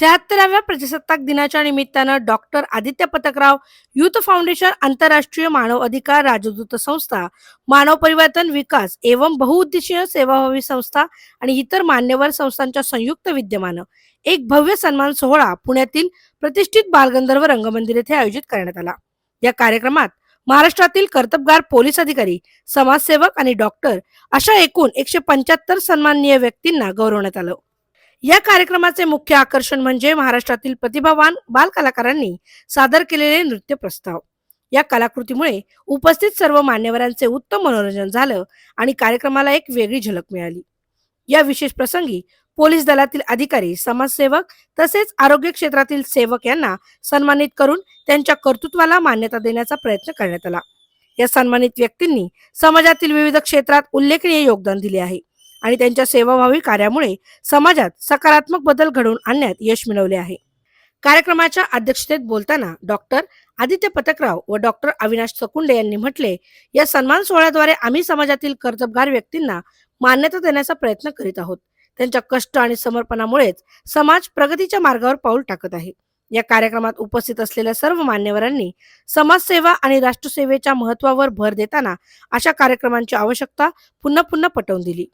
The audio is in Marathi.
शहात्तराव्या प्रजासत्ताक दिनाच्या निमित्तानं doctor Aditya Pathakrao youth foundation आंतरराष्ट्रीय मानव अधिकार राजदूत संस्था मानव परिवर्तन विकास एवं बहुउद्देशीय सेवाभावी संस्था आणि इतर मान्यवर संस्थांच्या संयुक्त विद्यमानं एक भव्य सन्मान सोहळा पुण्यातील प्रतिष्ठित बालगंधर्व रंगमंदिर येथे आयोजित करण्यात आला. या कार्यक्रमात महाराष्ट्रातील कर्तबगार पोलीस अधिकारी समाजसेवक आणि डॉक्टर अशा एकूण एकशे पंच्याहत्तर सन्माननीय व्यक्तींना गौरवण्यात आलं. या कार्यक्रमाचे मुख्य आकर्षण म्हणजे महाराष्ट्रातील प्रतिभावान बालकलाकारांनी सादर केलेले नृत्य प्रस्ताव. या कलाकृतीमुळे उपस्थित सर्व मान्यवरांचे उत्तम मनोरंजन झालं आणि कार्यक्रमाला एक वेगळी झलक मिळाली. या विशेष प्रसंगी पोलीस दलातील अधिकारी समाजसेवक तसेच आरोग्य क्षेत्रातील सेवक यांना सन्मानित करून त्यांच्या कर्तृत्वाला मान्यता देण्याचा प्रयत्न करण्यात आला. या सन्मानित व्यक्तींनी समाजातील विविध क्षेत्रात उल्लेखनीय योगदान दिले आहे. आणि त्यांच्या सेवाभावी कार्यामुळे समाजात सकारात्मक बदल घडवून आणण्यात यश मिळवले आहे. कार्यक्रमाच्या अध्यक्षतेत बोलताना डॉक्टर आदित्य पथकराव व डॉक्टर अविनाश सकुंडे यांनी म्हटले या सन्मान सोहळ्याद्वारे आम्ही समाजातील कर्तबगार व्यक्तींना मान्यता देण्याचा प्रयत्न करीत आहोत. त्यांच्या कष्ट आणि समर्पणामुळेच समाज प्रगतीच्या मार्गावर पाऊल टाकत आहे. या कार्यक्रमात उपस्थित असलेल्या सर्व मान्यवरांनी समाजसेवा आणि राष्ट्रसेवेच्या महत्वावर भर देताना अशा कार्यक्रमांची आवश्यकता पुन्हा पुन्हा पटवून दिली.